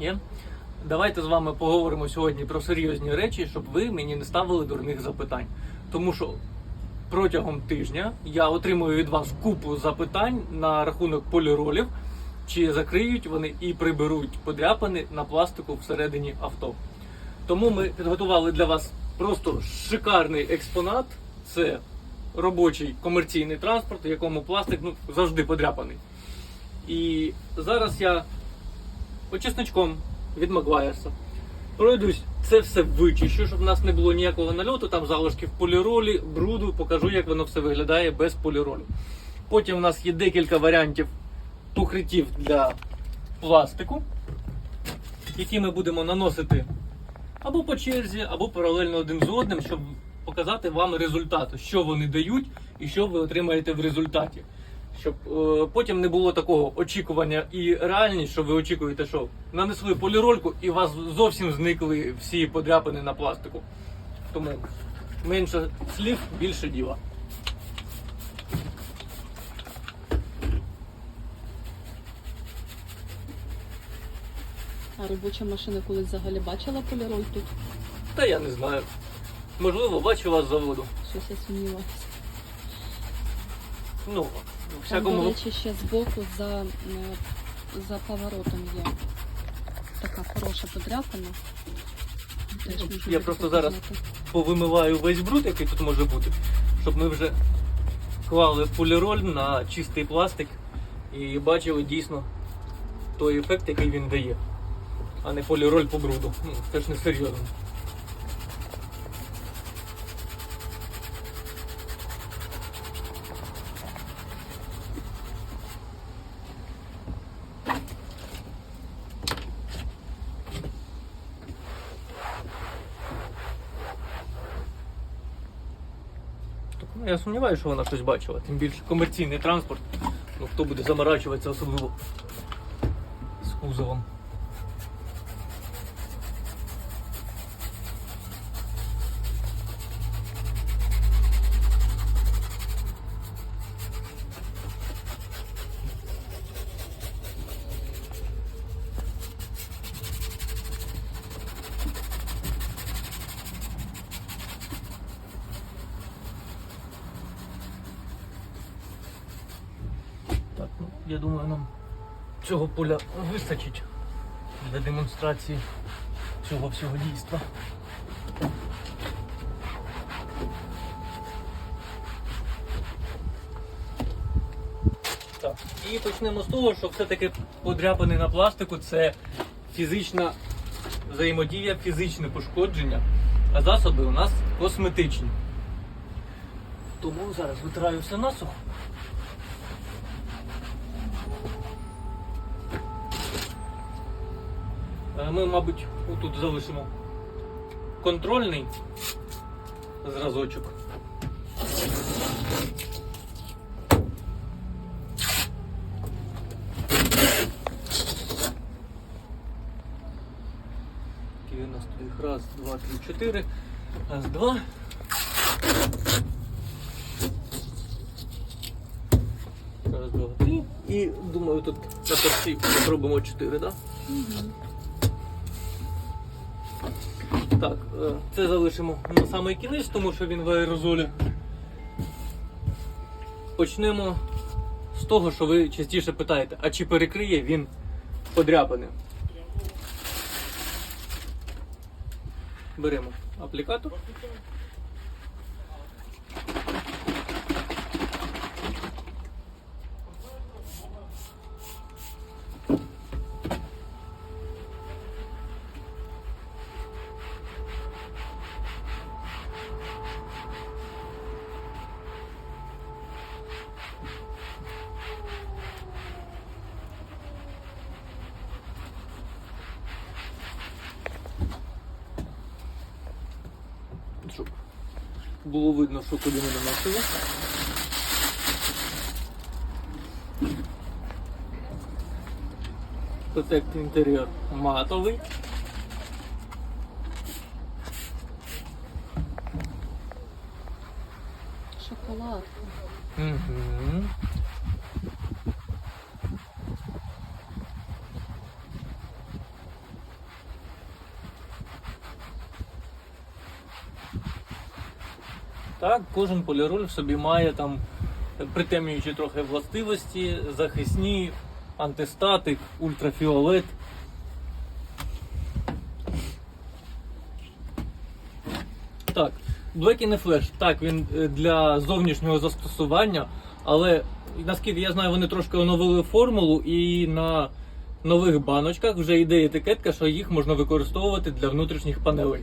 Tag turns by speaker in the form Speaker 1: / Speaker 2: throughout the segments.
Speaker 1: Є? Давайте з вами поговоримо сьогодні про серйозні речі, щоб ви мені не ставили дурних запитань. Тому що протягом тижня я отримую від вас купу запитань на рахунок поліролів, чи закриють вони і приберуть подряпини на пластику всередині авто. Тому ми підготували для вас просто шикарний експонат. Це робочий комерційний транспорт, в якому пластик ну, завжди подряпаний. І зараз я почесничком від Маквайерса. Пройдусь, це все вичищу, щоб в нас не було ніякого нальоту, там залишків поліролі, бруду, покажу, як воно все виглядає без поліролю. Потім у нас є декілька варіантів покриттів для пластику, які ми будемо наносити або по черзі, або паралельно один з одним, щоб показати вам результат, що вони дають і що ви отримаєте в результаті. Щоб е, потім не було такого очікування і реальність, що ви очікуєте, що нанесли полірольку і у вас зовсім зникли всі подряпини на пластику. Тому менше слів, більше діла.
Speaker 2: А робоча машина колись взагалі бачила поліроль тут?
Speaker 1: Та я не знаю. Можливо, бачу вас з заводу.
Speaker 2: Щось я сумніваюся.
Speaker 1: Ну, у
Speaker 2: Там,
Speaker 1: всякому
Speaker 2: до речі, ще збоку за, е, за поворотом є така хороша подряпина. Теж можна
Speaker 1: Я просто зараз
Speaker 2: показати.
Speaker 1: повимиваю весь бруд, який тут може бути, щоб ми вже клали поліроль на чистий пластик і бачили дійсно той ефект, який він дає, а не поліроль по бруду. Ну, це ж не серйозно. Я сумніваюся, що вона щось бачила. Тим більше комерційний транспорт. Ну хто буде заморачуватися, особливо з кузовом. Так, ну, я думаю, нам цього поля вистачить для демонстрації цього всього дійства. Так, і почнемо з того, що все-таки подряпини на пластику це фізична взаємодія, фізичне пошкодження, а засоби у нас косметичні. Тому зараз витираю все насухо. Ми, мабуть, тут залишимо контрольний зразочок. Які у нас тут їх раз, два, три, чотири. Раз, два. Раз, два, три. І думаю, тут на торці зробимо чотири, так? Да? Так, е, це залишимо на самий кінець, тому що він в аерозолі. Почнемо з того, що ви частіше питаєте, а чи перекриє він подряпини? Беремо аплікатор. Щоб було видно, що куди ми наносили. Протект інтер'єр матовий.
Speaker 2: Шоколадка.
Speaker 1: Угу. Так, кожен поліроль в собі має там притемнюючі трохи властивості, захисні, антистатик, ультрафіолет. Так, Black in Flash, так, він е, для зовнішнього застосування, але наскільки я знаю, вони трошки оновили формулу і на нових баночках вже йде етикетка, що їх можна використовувати для внутрішніх панелей.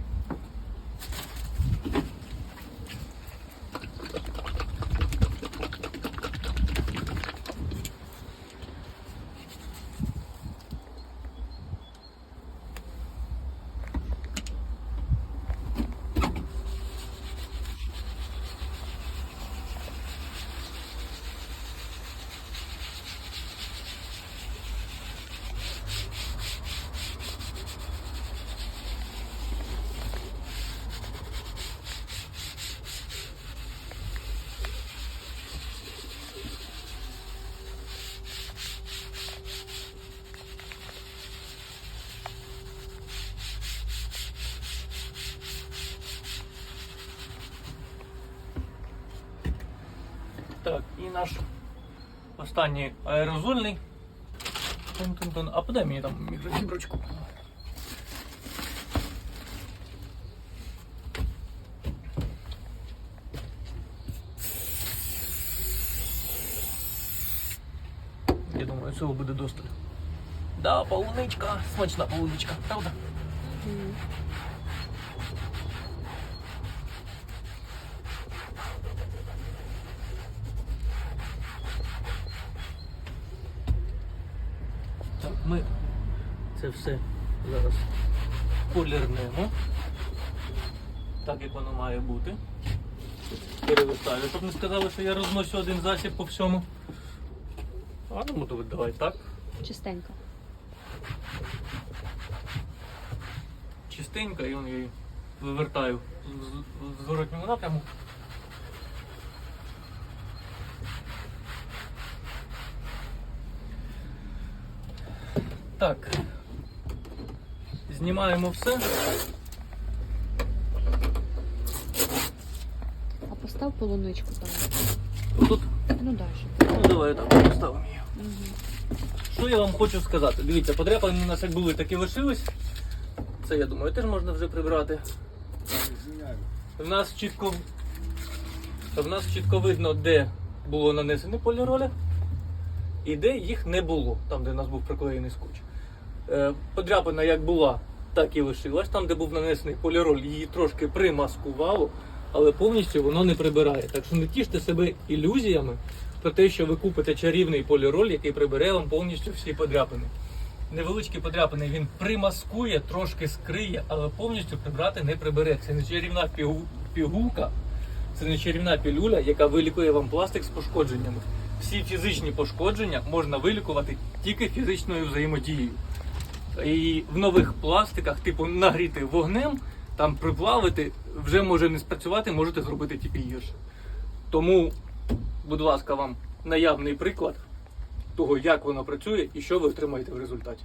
Speaker 1: наш останній аерозольний. Тун-тун-тун. А подай мені там мікрофіброчку. Я думаю, цього буде достатньо. Да, полуничка, смачна полуничка, правда?
Speaker 2: М.
Speaker 1: Так, ми це все зараз полірнемо. Так як воно має бути. Перевертаю, щоб не сказали, що я розносю один засіб по всьому. А ну то давай так.
Speaker 2: Чистенько.
Speaker 1: Чистенько і он її вивертаю в зворотньому напряму. Так. Знімаємо все.
Speaker 2: А постав полуничку там.
Speaker 1: Тут,
Speaker 2: Ну далі.
Speaker 1: ну давай так поставимо її.
Speaker 2: Угу.
Speaker 1: Що я вам хочу сказати? Дивіться, подряпини у нас як були, так і лишились. Це, я думаю, теж можна вже прибрати. В нас чітко, в нас чітко видно, де було нанесені поліроли і де їх не було, там, де у нас був приклеєний скотч. Е, Подряпина як була, так і лишилась. Там, де був нанесений поліроль, її трошки примаскувало, але повністю воно не прибирає. Так що не тіште себе ілюзіями про те, що ви купите чарівний поліроль, який прибере вам повністю всі подряпини. Невеличкі подряпини він примаскує, трошки скриє, але повністю прибрати не прибере. Це не чарівна пігу- пігулка, це не чарівна пілюля, яка вилікує вам пластик з пошкодженнями. Всі фізичні пошкодження можна вилікувати тільки фізичною взаємодією. І в нових пластиках, типу нагріти вогнем, там приплавити, вже може не спрацювати, можете зробити тільки гірше. Тому, будь ласка, вам наявний приклад того, як воно працює і що ви отримаєте в результаті.